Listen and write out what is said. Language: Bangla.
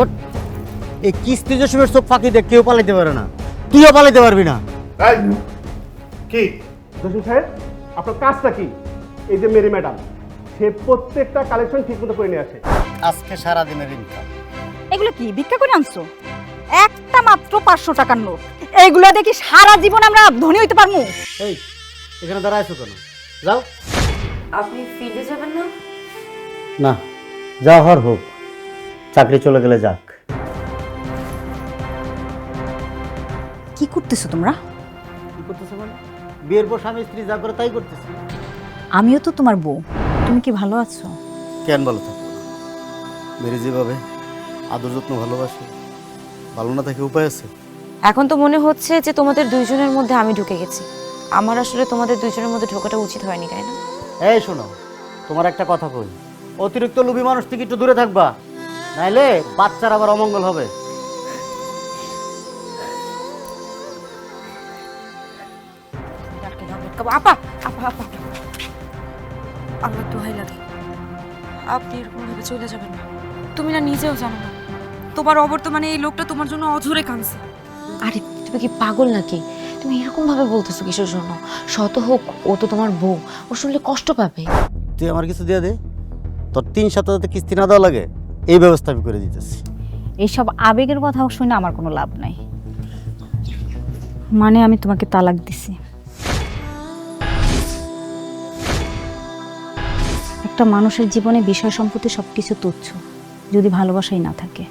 ওঠ এই কিস্তি জসিমের চোখ ফাঁকি দেখ কেউ পালাইতে পারে না। তুইও পালাইতে পারবি না। এই, কি? জসিম সাহেব আপনার কাজটা কি? এই যে মেরি ম্যাডাম সে প্রত্যেকটা কালেকশন ঠিক মতো করে নিয়ে আসে। আজকে সারাদিনের ইনকাম এগুলো কি? ভিক্ষা করে আনছো? একটা মাত্র পাঁচশো টাকার নোট। এইগুলো দেখি সারা জীবন আমরা ধনী হইতে পারব। এই এখানে দাঁড়াইছো কেন? যাও। আপনি ফিল্ডে যাবেন না? না যা হর হোক। চাকরি চলে গেলে যাক। কি করতেছো তোমরা? কি করতেছে মানে? বিয়ের পর স্বামী স্ত্রী যা করে তাই করতেছে? আমিও তো তোমার বউ। তুমি কি ভালো আছো? কেন ভালো থাকব না? মেরে যেভাবে আদর যত্ন ভালোবাসে ভালো না থাকে উপায় আছে? এখন তো মনে হচ্ছে যে তোমাদের দুইজনের মধ্যে আমি ঢুকে গেছি। আমার আসলে তোমাদের দুইজনের মধ্যে ঢোকাটা উচিত হয়নি তাই না? এই শোনো তোমার একটা কথা কই। অতিরিক্ত লোভী মানুষ থেকে একটু দূরে থাকবা। নাইলে বাচ্চার আবার অমঙ্গল হবে। আপা আপা আপা। আল্লাহ দোহাই লাগে। আপনি এরকম ভাবে চলে যাবেন না। তুমি না নিজেও জানো না। তোমার অবর্তমানে এই লোকটা তোমার জন্য অঝরে কাঁদছে। আরে তুমি কি পাগল নাকি? তুমি এরকম ভাবে বলতেছো কিসের জন্য? শত হোক ও তো তোমার বউ। ও শুনলে কষ্ট পাবে। তুই আমার কিছু দিয়ে দে। তোর তিন সপ্তাহতে কিস্তি না দেওয়া লাগে। এই ব্যবস্থা আমি করে দিতেছি। এইসব আবেগের কথা শুনে আমার কোনো লাভ নাই। মানে আমি তোমাকে তালাক দিছি। একটা মানুষের জীবনে বিষয় সম্পত্তি সবকিছু তুচ্ছ, যদি ভালোবাসাই না থাকে।